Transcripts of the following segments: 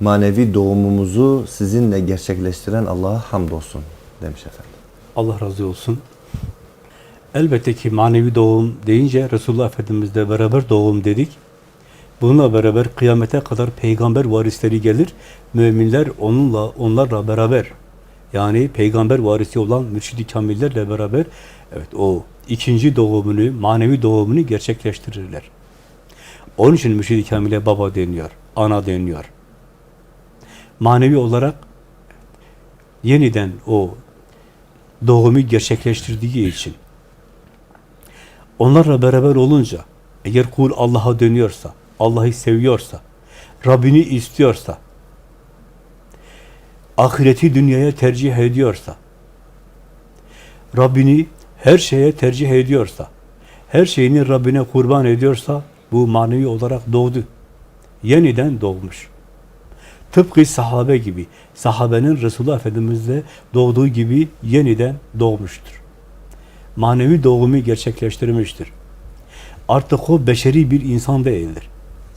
manevi doğumumuzu sizinle gerçekleştiren Allah'a hamdolsun demiş efendim. Allah razı olsun. Elbette ki manevi doğum deyince Resulullah Efendimizle beraber doğum dedik. Bununla beraber kıyamete kadar peygamber varisleri gelir. Müminler onunla onlarla beraber yani peygamber varisi olan mürşidi kamillerle beraber evet o ikinci doğumunu, manevi doğumunu gerçekleştirirler. Onun için mürşidi kamile baba deniyor, ana deniyor. Manevi olarak yeniden o doğumu gerçekleştirdiği için onlarla beraber olunca eğer kul Allah'a dönüyorsa, Allah'ı seviyorsa, Rabbini istiyorsa, ahireti dünyaya tercih ediyorsa, Rabbini her şeye tercih ediyorsa, her şeyini Rabbine kurban ediyorsa, bu manevi olarak doğdu. Yeniden doğmuş. Tıpkı sahabe gibi, sahabenin Resulullah Efendimiz'le doğduğu gibi yeniden doğmuştur. Manevi doğumu gerçekleştirmiştir. Artık o beşeri bir insan değildir.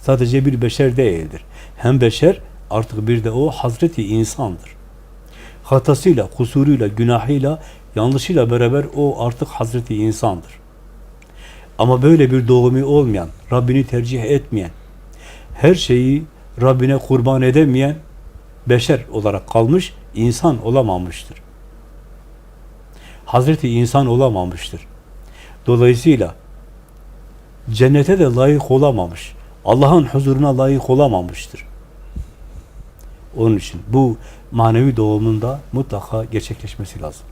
Sadece bir beşer değildir. Hem beşer, artık bir de o Hazreti insandır. Hatasıyla, kusuruyla, günahıyla, yanlışıyla beraber o artık Hazreti insandır. Ama böyle bir doğumu olmayan, Rabbini tercih etmeyen, her şeyi Rabbine kurban edemeyen beşer olarak kalmış, insan olamamıştır. Hazreti insan olamamıştır. Dolayısıyla cennete de layık olamamış. Allah'ın huzuruna layık olamamıştır. Onun için bu manevi doğumunda mutlaka gerçekleşmesi lazım.